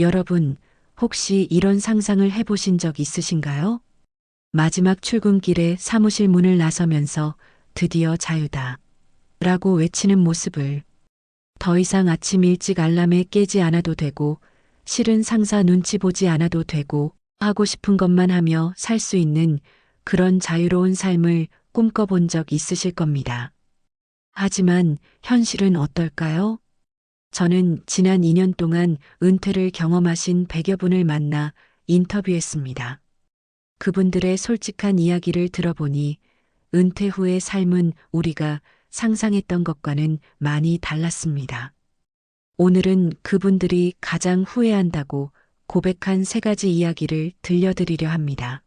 여러분, 혹시 이런 상상을 해보신 적 있으신가요? 마지막 출근길에 사무실 문을 나서면서 드디어 자유다. 라고 외치는 모습을 더 이상 아침 일찍 알람에 깨지 않아도 되고 실은 상사 눈치 보지 않아도 되고 하고 싶은 것만 하며 살 수 있는 그런 자유로운 삶을 꿈꿔본 적 있으실 겁니다. 하지만 현실은 어떨까요? 저는 지난 2년 동안 은퇴를 경험하신 100여 분을 만나 인터뷰했습니다. 그분들의 솔직한 이야기를 들어보니 은퇴 후의 삶은 우리가 상상했던 것과는 많이 달랐습니다. 오늘은 그분들이 가장 후회한다고 고백한 세 가지 이야기를 들려드리려 합니다.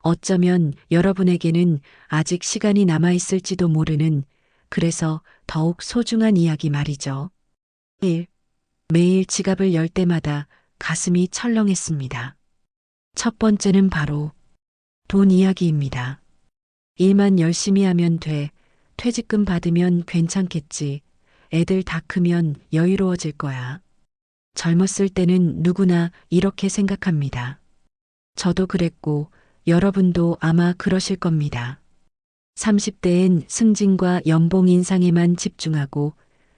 어쩌면 여러분에게는 아직 시간이 남아있을지도 모르는 그래서 더욱 소중한 이야기 말이죠. 1. 매일 지갑을 열 때마다 가슴이 철렁했습니다. 첫 번째는 바로 돈 이야기입니다. 일만 열심히 하면 돼. 퇴직금 받으면 괜찮겠지. 애들 다 크면 여유로워질 거야. 젊었을 때는 누구나 이렇게 생각합니다. 저도 그랬고 여러분도 아마 그러실 겁니다. 30대엔 승진과 연봉 인상에만 집중하고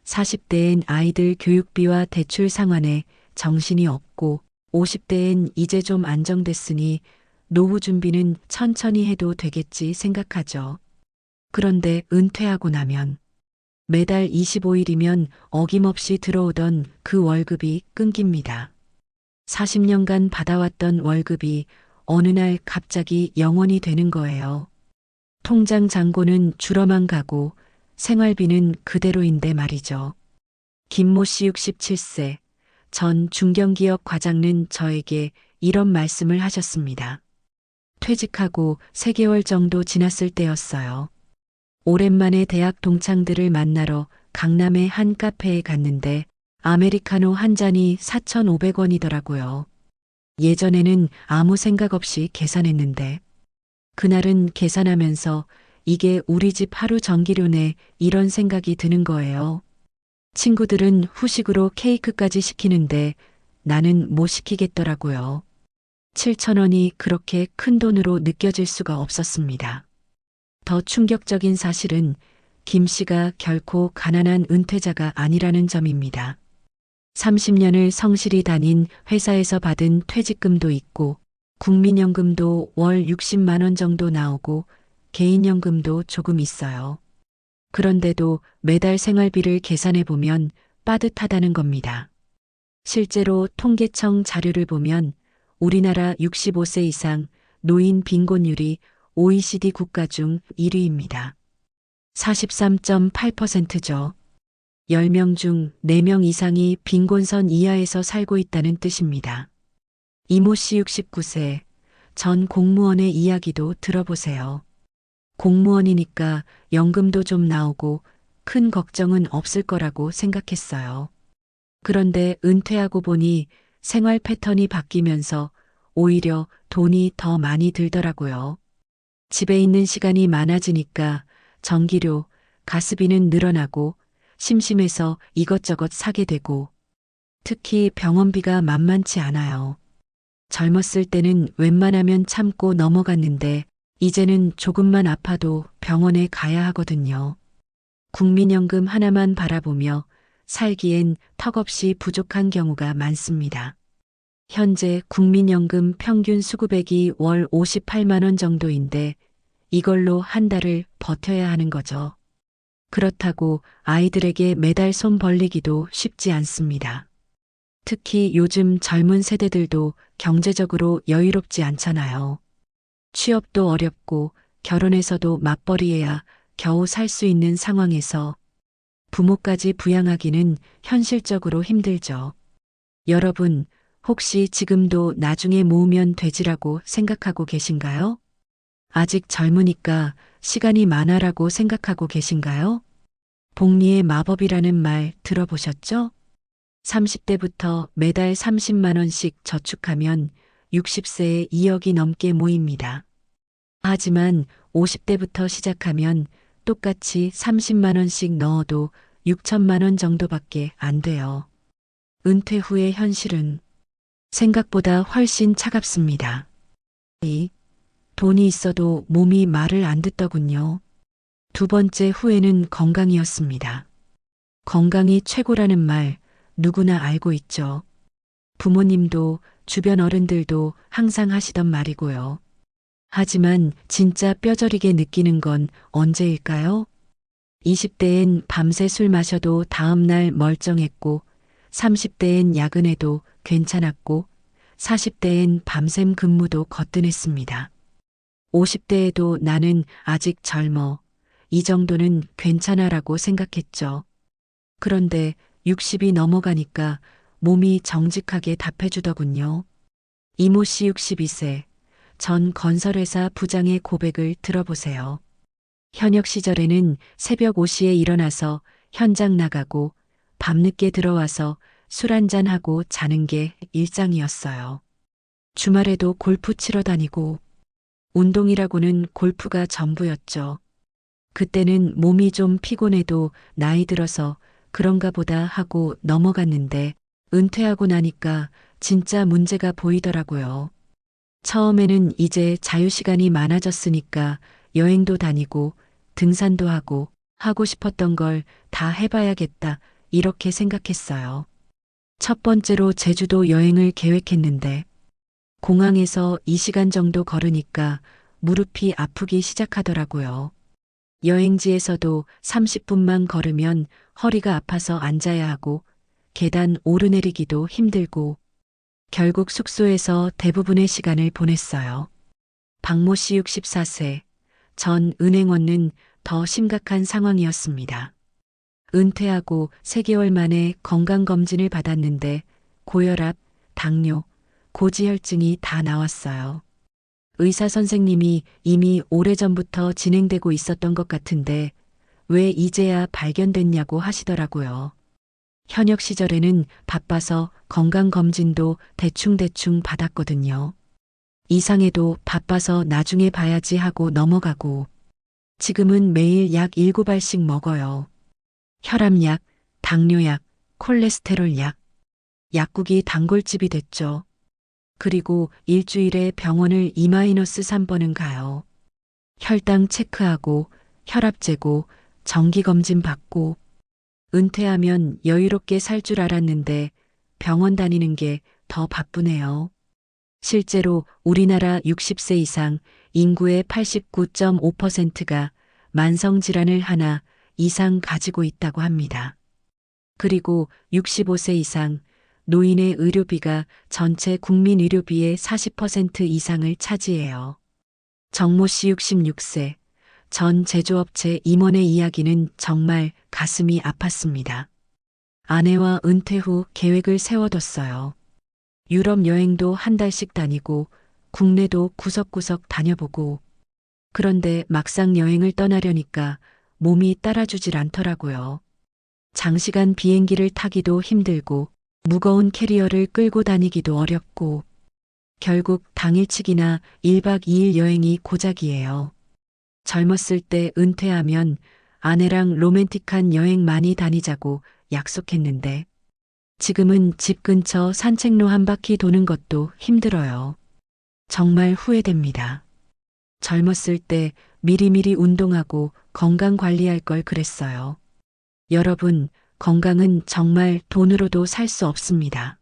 40대엔 아이들 교육비와 대출 상환에 정신이 없고 50대엔 이제 좀 안정됐으니 노후 준비는 천천히 해도 되겠지 생각하죠. 그런데 은퇴하고 나면 매달 25일이면 어김없이 들어오던 그 월급이 끊깁니다. 40년간 받아왔던 월급이 어느 날 갑자기 영원이 되는 거예요. 통장 잔고는 줄어만 가고 생활비는 그대로인데 말이죠. 김모 씨 67세 전 중견기업 과장은 저에게 이런 말씀을 하셨습니다. 퇴직하고 3개월 정도 지났을 때였어요. 오랜만에 대학 동창들을 만나러 강남의 한 카페에 갔는데 아메리카노 한 잔이 4,500원이더라고요. 예전에는 아무 생각 없이 계산했는데 그날은 계산하면서 이게 우리 집 하루 전기료네 이런 생각이 드는 거예요. 친구들은 후식으로 케이크까지 시키는데 나는 못 시키겠더라고요. 7천 원이 그렇게 큰 돈으로 느껴질 수가 없었습니다. 더 충격적인 사실은 김 씨가 결코 가난한 은퇴자가 아니라는 점입니다. 30년을 성실히 다닌 회사에서 받은 퇴직금도 있고 국민연금도 월 60만 원 정도 나오고 개인연금도 조금 있어요. 그런데도 매달 생활비를 계산해 보면 빠듯하다는 겁니다. 실제로 통계청 자료를 보면 우리나라 65세 이상 노인 빈곤율이 OECD 국가 중 1위입니다. 43.8%죠. 10명 중 4명 이상이 빈곤선 이하에서 살고 있다는 뜻입니다. 이모 씨 69세 전 공무원의 이야기도 들어보세요. 공무원이니까 연금도 좀 나오고 큰 걱정은 없을 거라고 생각했어요. 그런데 은퇴하고 보니 생활 패턴이 바뀌면서 오히려 돈이 더 많이 들더라고요. 집에 있는 시간이 많아지니까 전기료, 가스비는 늘어나고 심심해서 이것저것 사게 되고 특히 병원비가 만만치 않아요. 젊었을 때는 웬만하면 참고 넘어갔는데 이제는 조금만 아파도 병원에 가야 하거든요. 국민연금 하나만 바라보며 살기엔 턱없이 부족한 경우가 많습니다. 현재 국민연금 평균 수급액이 월 58만 원 정도인데 이걸로 한 달을 버텨야 하는 거죠. 그렇다고 아이들에게 매달 손 벌리기도 쉽지 않습니다. 특히 요즘 젊은 세대들도 경제적으로 여유롭지 않잖아요. 취업도 어렵고 결혼해서도 맞벌이해야 겨우 살 수 있는 상황에서 부모까지 부양하기는 현실적으로 힘들죠. 여러분, 혹시 지금도 나중에 모으면 되지라고 생각하고 계신가요? 아직 젊으니까 시간이 많아라고 생각하고 계신가요? 복리의 마법이라는 말 들어보셨죠? 30대부터 매달 30만원씩 저축하면 60세에 2억이 넘게 모입니다. 하지만 50대부터 시작하면 똑같이 30만원씩 넣어도 6천만원 정도밖에 안 돼요. 은퇴 후의 현실은 생각보다 훨씬 차갑습니다. 이 돈이 있어도 몸이 말을 안 듣더군요. 두 번째 후회는 건강이었습니다. 건강이 최고라는 말 누구나 알고 있죠. 부모님도 주변 어른들도 항상 하시던 말이고요. 하지만 진짜 뼈저리게 느끼는 건 언제일까요? 20대엔 밤새 술 마셔도 다음날 멀쩡했고, 30대엔 야근해도 괜찮았고, 40대엔 밤샘 근무도 거뜬했습니다. 50대에도 나는 아직 젊어. 이 정도는 괜찮아라고 생각했죠. 그런데 60이 넘어가니까 몸이 정직하게 답해주더군요. 이모 씨 62세. 전 건설회사 부장의 고백을 들어보세요. 현역 시절에는 새벽 5시에 일어나서 현장 나가고 밤늦게 들어와서 술 한잔하고 자는 게 일상이었어요. 주말에도 골프 치러 다니고 운동이라고는 골프가 전부였죠. 그때는 몸이 좀 피곤해도 나이 들어서 그런가 보다 하고 넘어갔는데 은퇴하고 나니까 진짜 문제가 보이더라고요. 처음에는 이제 자유시간이 많아졌으니까 여행도 다니고 등산도 하고 하고 싶었던 걸 다 해봐야겠다 이렇게 생각했어요. 첫 번째로 제주도 여행을 계획했는데 공항에서 2시간 정도 걸으니까 무릎이 아프기 시작하더라고요. 여행지에서도 30분만 걸으면 허리가 아파서 앉아야 하고 계단 오르내리기도 힘들고 결국 숙소에서 대부분의 시간을 보냈어요. 박모 씨 64세, 전 은행원은 더 심각한 상황이었습니다. 은퇴하고 3개월 만에 건강검진을 받았는데 고혈압, 당뇨, 고지혈증이 다 나왔어요. 의사 선생님이 이미 오래전부터 진행되고 있었던 것 같은데 왜 이제야 발견됐냐고 하시더라고요. 현역 시절에는 바빠서 건강검진도 대충대충 받았거든요. 이상해도 바빠서 나중에 봐야지 하고 넘어가고 지금은 매일 약 7알씩 먹어요. 혈압약, 당뇨약, 콜레스테롤 약. 약국이 단골집이 됐죠. 그리고 일주일에 병원을 2-3번은 가요. 혈당 체크하고 혈압 재고 정기검진 받고 은퇴하면 여유롭게 살 줄 알았는데 병원 다니는 게 더 바쁘네요. 실제로 우리나라 60세 이상 인구의 89.5%가 만성질환을 하나 이상 가지고 있다고 합니다. 그리고 65세 이상 노인의 의료비가 전체 국민 의료비의 40% 이상을 차지해요. 정모 씨 66세, 전 제조업체 임원의 이야기는 정말 가슴이 아팠습니다. 아내와 은퇴 후 계획을 세워뒀어요. 유럽 여행도 한 달씩 다니고 국내도 구석구석 다녀보고 그런데 막상 여행을 떠나려니까 몸이 따라주질 않더라고요. 장시간 비행기를 타기도 힘들고 무거운 캐리어를 끌고 다니기도 어렵고 결국 당일치기나 1박 2일 여행이 고작이에요. 젊었을 때 은퇴하면 아내랑 로맨틱한 여행 많이 다니자고 약속했는데 지금은 집 근처 산책로 한 바퀴 도는 것도 힘들어요. 정말 후회됩니다. 젊었을 때 미리미리 운동하고 건강 관리할 걸 그랬어요. 여러분, 건강은 정말 돈으로도 살 수 없습니다.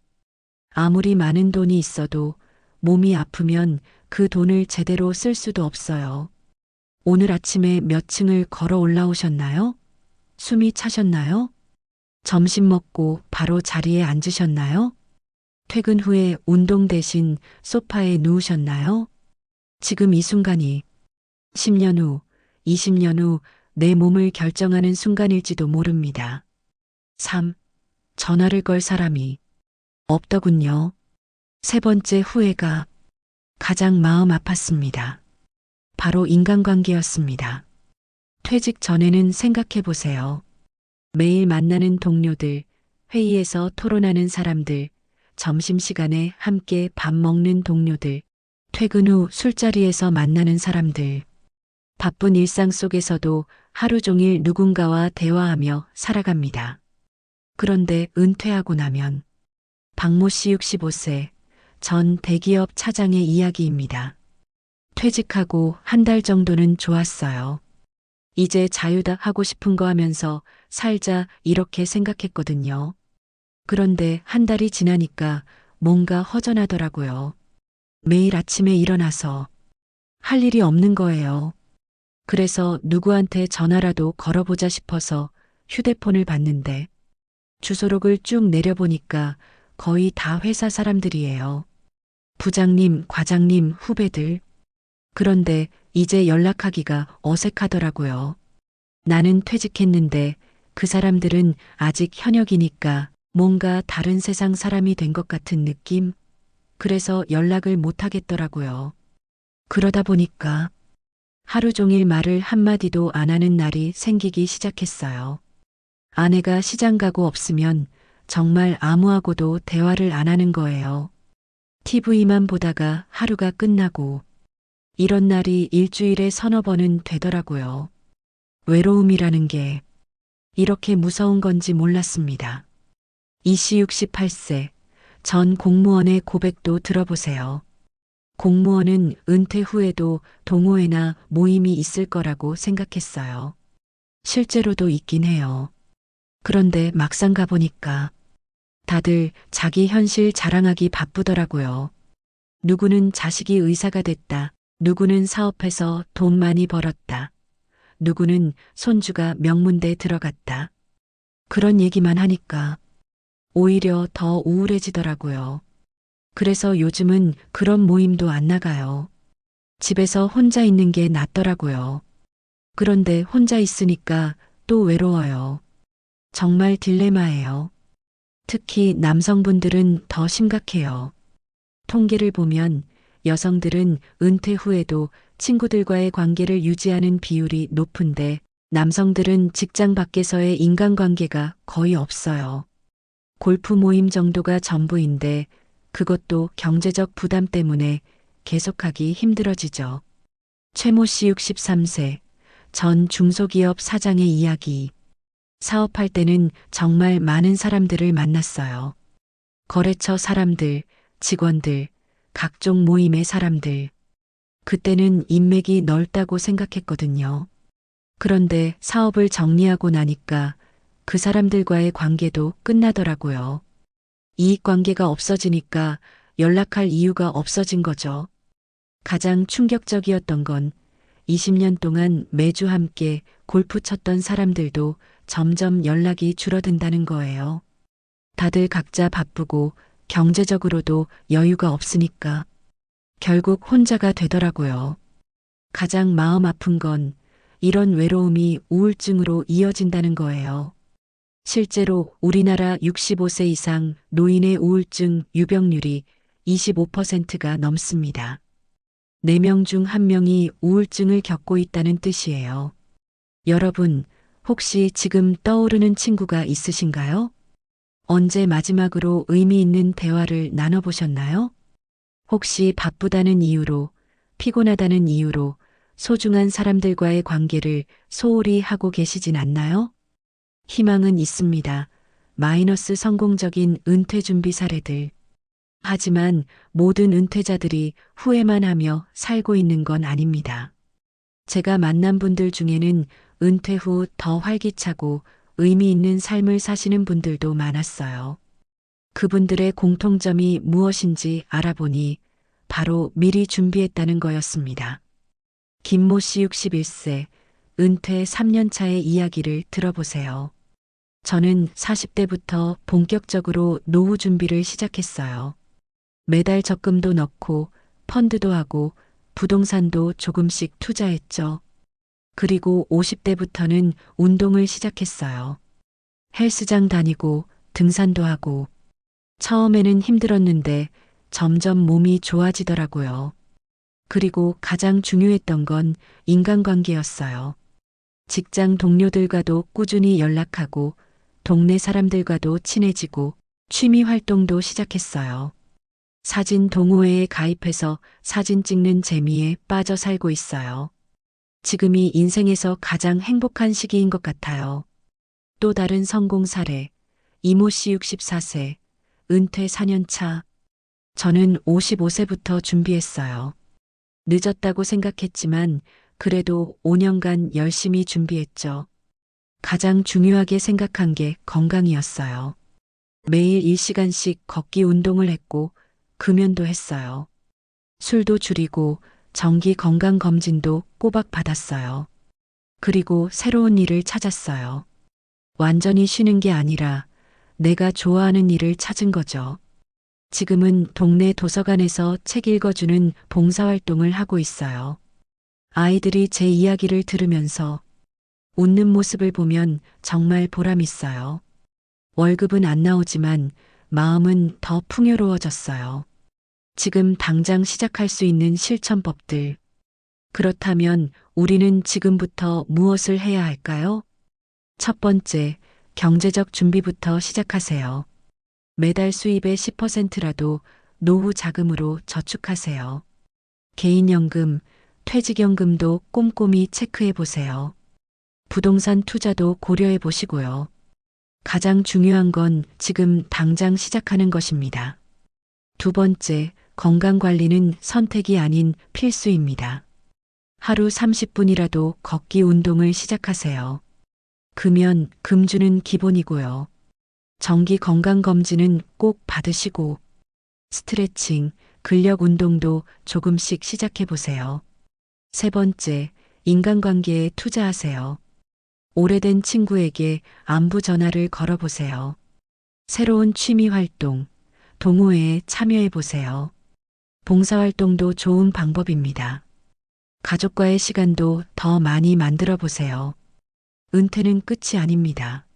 아무리 많은 돈이 있어도 몸이 아프면 그 돈을 제대로 쓸 수도 없어요. 오늘 아침에 몇 층을 걸어 올라오셨나요? 숨이 차셨나요? 점심 먹고 바로 자리에 앉으셨나요? 퇴근 후에 운동 대신 소파에 누우셨나요? 지금 이 순간이 10년 후, 20년 후 내 몸을 결정하는 순간일지도 모릅니다. 3. 전화를 걸 사람이 없더군요. 세 번째 후회가 가장 마음 아팠습니다. 바로 인간관계였습니다. 퇴직 전에는 생각해 보세요. 매일 만나는 동료들, 회의에서 토론하는 사람들, 점심시간에 함께 밥 먹는 동료들, 퇴근 후 술자리에서 만나는 사람들. 바쁜 일상 속에서도 하루 종일 누군가와 대화하며 살아갑니다. 그런데 은퇴하고 나면 박모 씨 65세, 전 대기업 차장의 이야기입니다. 퇴직하고 한 달 정도는 좋았어요. 이제 자유다 하고 싶은 거 하면서 살자 이렇게 생각했거든요. 그런데 한 달이 지나니까 뭔가 허전하더라고요. 매일 아침에 일어나서 할 일이 없는 거예요. 그래서 누구한테 전화라도 걸어보자 싶어서 휴대폰을 봤는데 주소록을 쭉 내려보니까 거의 다 회사 사람들이에요. 부장님, 과장님, 후배들. 그런데 이제 연락하기가 어색하더라고요. 나는 퇴직했는데 그 사람들은 아직 현역이니까 뭔가 다른 세상 사람이 된 것 같은 느낌? 그래서 연락을 못 하겠더라고요. 그러다 보니까 하루 종일 말을 한마디도 안 하는 날이 생기기 시작했어요. 아내가 시장 가고 없으면 정말 아무하고도 대화를 안 하는 거예요. TV만 보다가 하루가 끝나고 이런 날이 일주일에 서너 번은 되더라고요. 외로움이라는 게 이렇게 무서운 건지 몰랐습니다. 이씨 68세 전 공무원의 고백도 들어보세요. 공무원은 은퇴 후에도 동호회나 모임이 있을 거라고 생각했어요. 실제로도 있긴 해요. 그런데 막상 가보니까 다들 자기 현실 자랑하기 바쁘더라고요. 누구는 자식이 의사가 됐다. 누구는 사업해서 돈 많이 벌었다. 누구는 손주가 명문대 들어갔다. 그런 얘기만 하니까 오히려 더 우울해지더라고요. 그래서 요즘은 그런 모임도 안 나가요. 집에서 혼자 있는 게 낫더라고요. 그런데 혼자 있으니까 또 외로워요. 정말 딜레마예요. 특히 남성분들은 더 심각해요. 통계를 보면 여성들은 은퇴 후에도 친구들과의 관계를 유지하는 비율이 높은데 남성들은 직장 밖에서의 인간관계가 거의 없어요. 골프 모임 정도가 전부인데 그것도 경제적 부담 때문에 계속하기 힘들어지죠. 최모 씨 63세 전 중소기업 사장의 이야기. 사업할 때는 정말 많은 사람들을 만났어요. 거래처 사람들, 직원들, 각종 모임의 사람들. 그때는 인맥이 넓다고 생각했거든요. 그런데 사업을 정리하고 나니까 그 사람들과의 관계도 끝나더라고요. 이익 관계가 없어지니까 연락할 이유가 없어진 거죠. 가장 충격적이었던 건 20년 동안 매주 함께 골프 쳤던 사람들도 점점 연락이 줄어든다는 거예요. 다들 각자 바쁘고 경제적으로도 여유가 없으니까 결국 혼자가 되더라고요. 가장 마음 아픈 건 이런 외로움이 우울증으로 이어진다는 거예요. 실제로 우리나라 65세 이상 노인의 우울증 유병률이 25%가 넘습니다. 4명 중 1명이 우울증을 겪고 있다는 뜻이에요. 여러분, 혹시 지금 떠오르는 친구가 있으신가요? 언제 마지막으로 의미 있는 대화를 나눠보셨나요? 혹시 바쁘다는 이유로, 피곤하다는 이유로 소중한 사람들과의 관계를 소홀히 하고 계시진 않나요? 희망은 있습니다. 마이너스 성공적인 은퇴 준비 사례들. 하지만 모든 은퇴자들이 후회만 하며 살고 있는 건 아닙니다. 제가 만난 분들 중에는 은퇴 후 더 활기차고 의미 있는 삶을 사시는 분들도 많았어요. 그분들의 공통점이 무엇인지 알아보니 바로 미리 준비했다는 거였습니다. 김모 씨 61세, 은퇴 3년 차의 이야기를 들어보세요. 저는 40대부터 본격적으로 노후 준비를 시작했어요. 매달 적금도 넣고 펀드도 하고 부동산도 조금씩 투자했죠. 그리고 50대부터는 운동을 시작했어요. 헬스장 다니고 등산도 하고 처음에는 힘들었는데 점점 몸이 좋아지더라고요. 그리고 가장 중요했던 건 인간관계였어요. 직장 동료들과도 꾸준히 연락하고 동네 사람들과도 친해지고 취미 활동도 시작했어요. 사진 동호회에 가입해서 사진 찍는 재미에 빠져 살고 있어요. 지금이 인생에서 가장 행복한 시기인 것 같아요. 또 다른 성공 사례. 이모 씨 64세. 은퇴 4년 차. 저는 55세부터 준비했어요. 늦었다고 생각했지만 그래도 5년간 열심히 준비했죠. 가장 중요하게 생각한 게 건강이었어요. 매일 1시간씩 걷기 운동을 했고 금연도 했어요. 술도 줄이고 정기 건강 검진도 꼬박 받았어요. 그리고 새로운 일을 찾았어요. 완전히 쉬는 게 아니라 내가 좋아하는 일을 찾은 거죠. 지금은 동네 도서관에서 책 읽어주는 봉사활동을 하고 있어요. 아이들이 제 이야기를 들으면서 웃는 모습을 보면 정말 보람 있어요. 월급은 안 나오지만 마음은 더 풍요로워졌어요. 지금 당장 시작할 수 있는 실천법들. 그렇다면 우리는 지금부터 무엇을 해야 할까요? 첫 번째, 경제적 준비부터 시작하세요. 매달 수입의 10%라도 노후 자금으로 저축하세요. 개인연금, 퇴직연금도 꼼꼼히 체크해 보세요. 부동산 투자도 고려해 보시고요. 가장 중요한 건 지금 당장 시작하는 것입니다. 두 번째, 건강 관리는 선택이 아닌 필수입니다. 하루 30분이라도 걷기 운동을 시작하세요. 금연, 금주는 기본이고요. 정기 건강검진은 꼭 받으시고, 스트레칭, 근력 운동도 조금씩 시작해 보세요. 세 번째, 인간관계에 투자하세요. 오래된 친구에게 안부 전화를 걸어보세요. 새로운 취미 활동, 동호회에 참여해 보세요. 봉사활동도 좋은 방법입니다. 가족과의 시간도 더 많이 만들어 보세요. 은퇴는 끝이 아닙니다.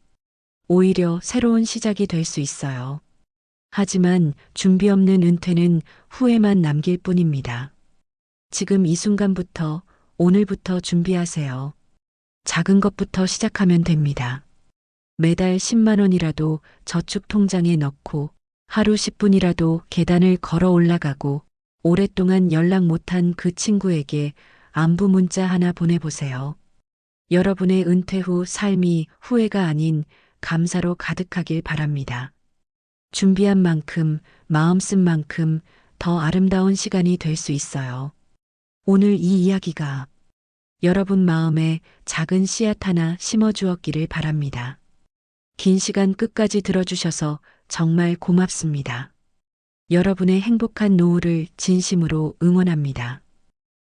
오히려 새로운 시작이 될 수 있어요. 하지만 준비 없는 은퇴는 후회만 남길 뿐입니다. 지금 이 순간부터 오늘부터 준비하세요. 작은 것부터 시작하면 됩니다. 매달 10만 원이라도 저축 통장에 넣고 하루 10분이라도 계단을 걸어 올라가고 오랫동안 연락 못한 그 친구에게 안부 문자 하나 보내보세요. 여러분의 은퇴 후 삶이 후회가 아닌 감사로 가득하길 바랍니다. 준비한 만큼, 마음 쓴 만큼 더 아름다운 시간이 될 수 있어요. 오늘 이 이야기가 여러분 마음에 작은 씨앗 하나 심어 주었기를 바랍니다. 긴 시간 끝까지 들어주셔서 정말 고맙습니다. 여러분의 행복한 노후를 진심으로 응원합니다.